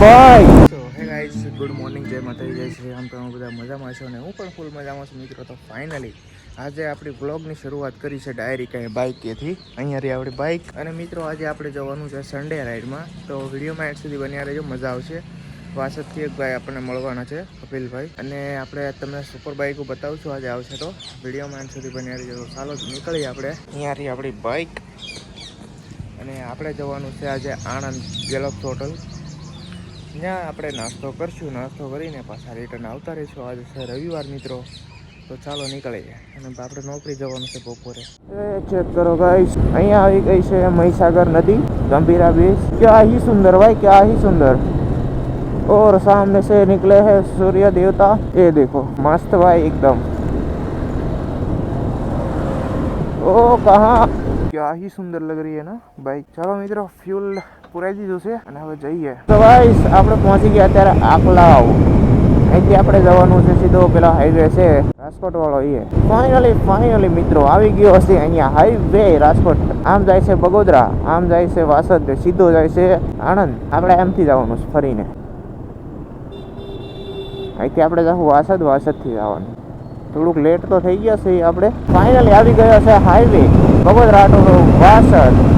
ભાઈ. Good morning જય માતાજી, જય શ્રી રામ. તમે બધા મજામાં છો અને હું પણ ફૂલ મજામાં છું મિત્રો. તો ફાઇનલી આજે આપણી બ્લોગની શરૂઆત કરી છે ડાયરી કાંઈ બાઇકેથી અહીંયા રહી આપણી બાઇક અને મિત્રો, આજે આપણે જવાનું છે સન્ડે રાઈડમાં તો વિડીયોમાં એટ સુધી બન્યા રહેજો, મજા આવશે. વાસદથી એક ભાઈ આપણને મળવાના છે કપિલભાઈ અને આપણે તમને સુપર બાઇકો છું આજે આવશે તો. વિડીયોમાં એટ સુધી બન્યા રહેજો. ચાલો નીકળીએ આપણે. અહીંયા રહી આપણી બાઇક અને આપણે જવાનું છે આજે આણંદ ગેલોક્સ હોટલ ત્યાં આપણે નાસ્તો કરશું નાસ્તો કરીને પાછા રિટર્ન આવતા રહીશું આજે છે રવિવાર મિત્રો તો ચાલો નીકળીએ અને આપણે નોકરી જવાનું છે બપોરે ચેક કરો ગાઈસ અહીંયા આવી ગઈ છે મહીસાગર નદી ગંભીરા બીચ क्या ही सुंदर भाई क्या ही सुंदर और सामने से निकले हैं सूर्य देवता ये देखो मस्त भाई एकदम ओ कहाँ क्या ही सुंदर लग रही है ना बाइक ચાલો મિત્રો ફ્યુલ પુરાઈ દીધું છે અને હવે જઈએ. તો વાઈસ આપણે પહોંચી ગયા અત્યારે આકલાવ. અહીંથી આપણે જવાનું છે સીધો પેલા હાઈવે છે, રાજકોટ વાળો એ. ફાઇનલી ફાઇનલી મિત્રો, આવી ગયો હશે અહીંયા હાઈવે રાજકોટ. આમ જાય છે બગોદરા, આમ જાય છે વાસદ, સીધો જાય છે આણંદ. આપણે એમથી જવાનું છે ફરીને. અહીંથી આપણે જવું વાસદ, વાસદથી જવાનું. થોડુંક લેટ તો થઈ ગયા છે આપણે. ફાઇનલી આવી ગયો છે હાઈવે બગોદરા ટુ વાસદ.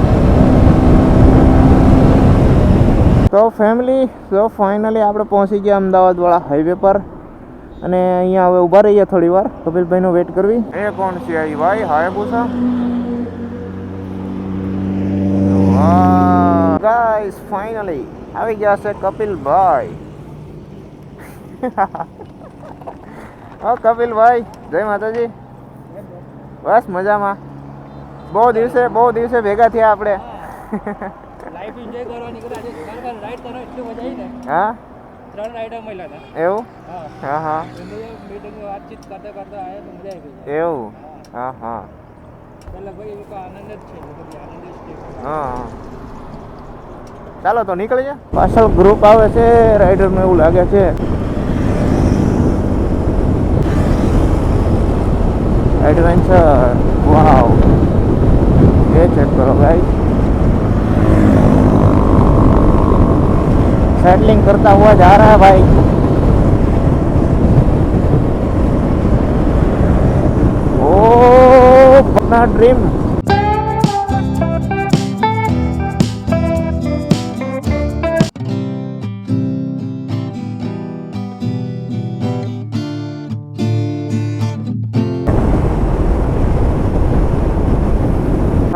તો ફેમિલી તો ફાઇનલી આપણે પહોંચી ગયા અમદાવાદવાળા હાઈવે પર. અને અહીંયા હવે ઊભા રહીએ થોડી વાર. કપિલભાઈનો વેટ કરવી. એ કોણ છે આ ભાઈ? હાય પૂછા. ગાઈસ ફાઇનલી આવી ગયા છે કપિલભાઈ. ઓ કપિલભાઈ જય માતાજી. બસ મજામાં. બહુ દિવસે બહુ દિવસે ભેગા થયા આપણે. લાઈફ એન્જોય કરવાની કરે આજે ત્રણ રાઈડ કરો એટલી મજા આવી ને. હા? ત્રણ રાઈડર મળ્યા હતા. એવું? હા. હા મીટિંગ વાતચીત કરતા કરતા આવ્યા તો મજા આવી ગઈ. એવું? હા. હા એટલે ભાઈ એ આનંદ જ છે આનંદ જ છે. હા હા. ચાલો તો નીકળી જાય પાછળ ગ્રુપ આવે છે રાઈડરનું એવું લાગે છે. એડવેન્ચર વાવ એ ચેક કરો ભાઈ सेटलिंग करता हुआ जा रहा है भाई ओ अपना ड्रीम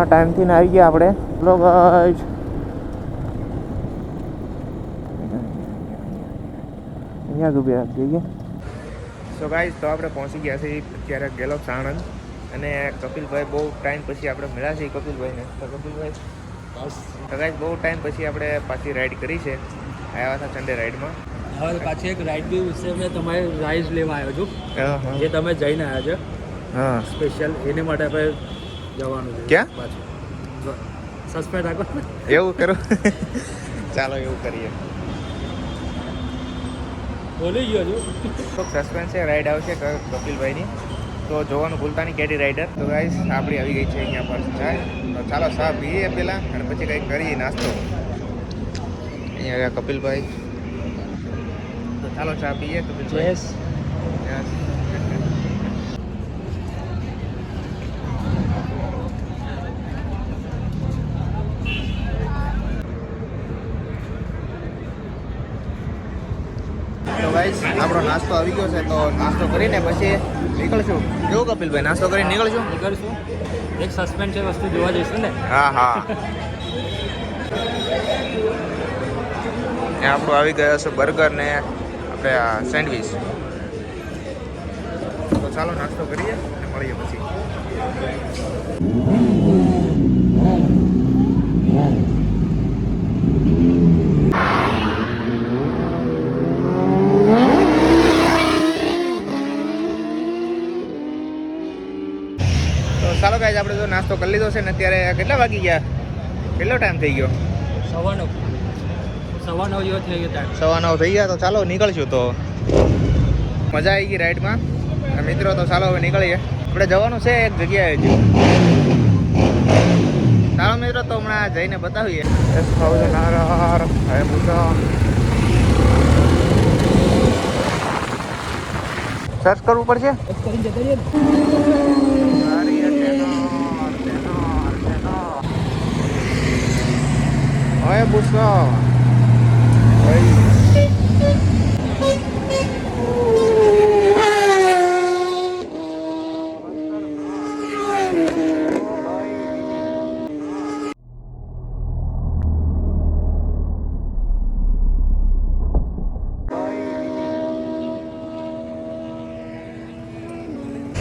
ટાઈમથી આવી ગયા આપણે લોક જ ઊભી રાખી સો ગાઈઝ તો આપણે પહોંચી ગયા છીએ અત્યારે ગેલોક્સ સાણંદ. અને કપિલભાઈ બહુ ટાઈમ પછી આપણે મળ્યા છીએ કપિલભાઈને. તો કપિલભાઈ બસ તો ગાઈઝ બહુ ટાઈમ પછી આપણે પાછી રાઈડ કરી છે. આવ્યા હતા સન્ડે રાઈડમાં હવે પાછી એક રાઈડ બી વિશે મેં તમારે રાઈડ લેવા આવ્યો છું. જે તમે જઈને આવ્યા છો. હા. સ્પેશિયલ એની માટે આપણે જવાનું છે. ક્યાં? પાછું. સસ્પેન્ડ રાખો એવું કરો. ચાલો એવું કરીએ. બોલી ગયો છું. તો સસ્પેન્સ છે રાઈડ આવશે કપિલભાઈની. તો જોવાનું ભૂલતા નહીં કેડી રાઈડર તો ગાઈસ આપણી આવી ગઈ છે અહીંયા પર ચાય તો ચાલો ચા પીએ પહેલાં અને પછી કંઈક કરીએ નાસ્તો. અહીંયા આવ્યા કપિલભાઈ. તો ચાલો ચા પીએ કપિલભાઈ Yes. Yes. તો ગાઈસ આપણો નાસ્તો આવી ગયો છે તો નાસ્તો કરીને પછી નીકળશું. કેવું કપિલભાઈ નાસ્તો કરીને નીકળશું? નીકળશું. એક સસ્પેન્ડ છે વસ્તુ જોવા જઈશું ને. હા હા. આપણું આવી ગયો છે બર્ગર ને આપણે આ સેન્ડવિચ તો ચાલો નાસ્તો કરીએ અને મળીએ પછી. ગાઈઝ આપણે તો નાસ્તો કરી લીધો છે ને અત્યારે કેટલા વાગી ગયા? કેટલો ટાઈમ થઈ ગયો? સવા નવ સવા જેવો થઈ ગયો ટાઈમ સવા થઈ ગયા તો ચાલો નીકળશું તો. મજા આવી ગઈ રાઈડમાં મિત્રો તો ચાલો હવે નીકળીએ. આપણે જવાનું છે એક જગ્યાએ હજી. ચાલો મિત્રો તો હમણાં જઈને બતાવીએ. સર્ચ કરવું પડશે? બસ કરીને જતા રહીએ ને હવે પૂછો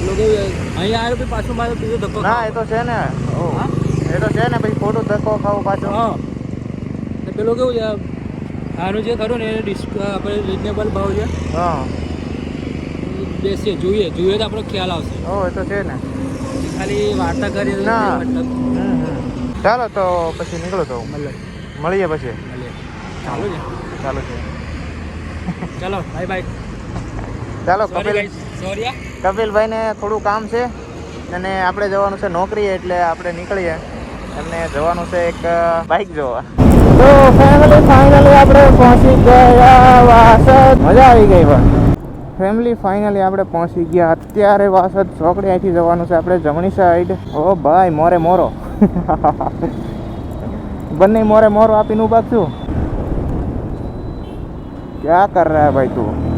લોકો અહીંયા આવ્યો પછી પાછું મારો બીજો ધક્કો ના એ તો છે ને ઓ, હા? એ તો છે ને પછી ખોટું ધક્કો ખાવું પાછો હા ને પેલું કેવું છે? આનું જે ખરું ને એ ડિસ્ક આપણે રિઝનેબલ ભાવ છે. હા. બેસીએ જોઈએ. જોઈએ તો આપણો ખ્યાલ આવશે. ઓ એ તો છે ને. ખાલી વાર્તા કરી ના. ચાલો તો પછી નીકળો તો. મળીએ મળીએ પછી. ચાલો. છે ચાલો છે. ચાલો બાય બાય ચાલો કપિલ. કપિલભાઈ કપિલભાઈને થોડું કામ છે અને આપણે જવાનું છે નોકરી એટલે આપણે નીકળીએ. એમને જવાનું છે એક બાઇક જોવા. તો ફેમિલી ફાઇનલી આપણે પહોંચી ગયા વાસદ. મજા આવી ગઈ પણ. ફેમિલી ફાઇનલી આપણે પહોંચી ગયા. અત્યારે વાસદ ચોકડી અહીંથી જવાનું છે આપણે જમણી સાઈડ ઓ ભાઈ, મોરે મોરો. બંને મોરે મોરો આપીને ઊભા છું. ક્યાં કર રહ્યા ભાઈ તું?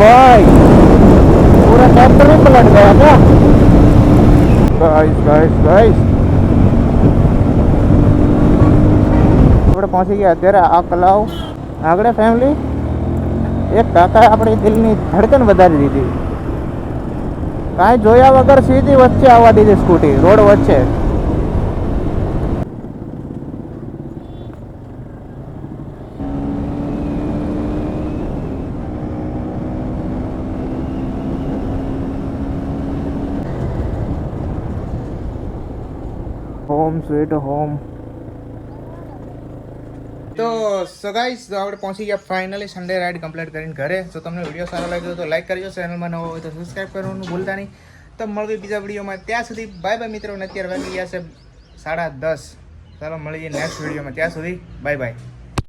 ભાઈ. પૂરા ટ્રેક્ટર પલટ ગયા હતા. ગાઈસ ગાઈસ ગાઈસ આપણે પહોંચી ગયા અત્યારે આ કલાવ આગળ ફેમિલી એક કાકાએ આપણી દિલની ધડકન વધારી દીધી. કાંઈ જોયા વગર સીધી વચ્ચે આવવા દીધી સ્કૂટી રોડ વચ્ચે. હોમ સ્વીટ હોમ તો સો ગાઈસ તો આપણે પહોંચી ગયા ફાઇનલી સન્ડે રાઈડ કમ્પ્લીટ કરીને ઘરે. જો તમને વીડિયો સારો લાગ્યો તો લાઈક કરજો ચેનલમાં નવો હોય તો સબસ્ક્રાઈબ કરવાનું ભૂલતા નહીં. તો મળવી બીજા વિડીયોમાં ત્યાં સુધી બાય બાય મિત્રો અત્યારે વાગી ગયા છે સાડા દસ. ચાલો મળીએ નેક્સ્ટ વિડીયોમાં ત્યાં સુધી બાય બાય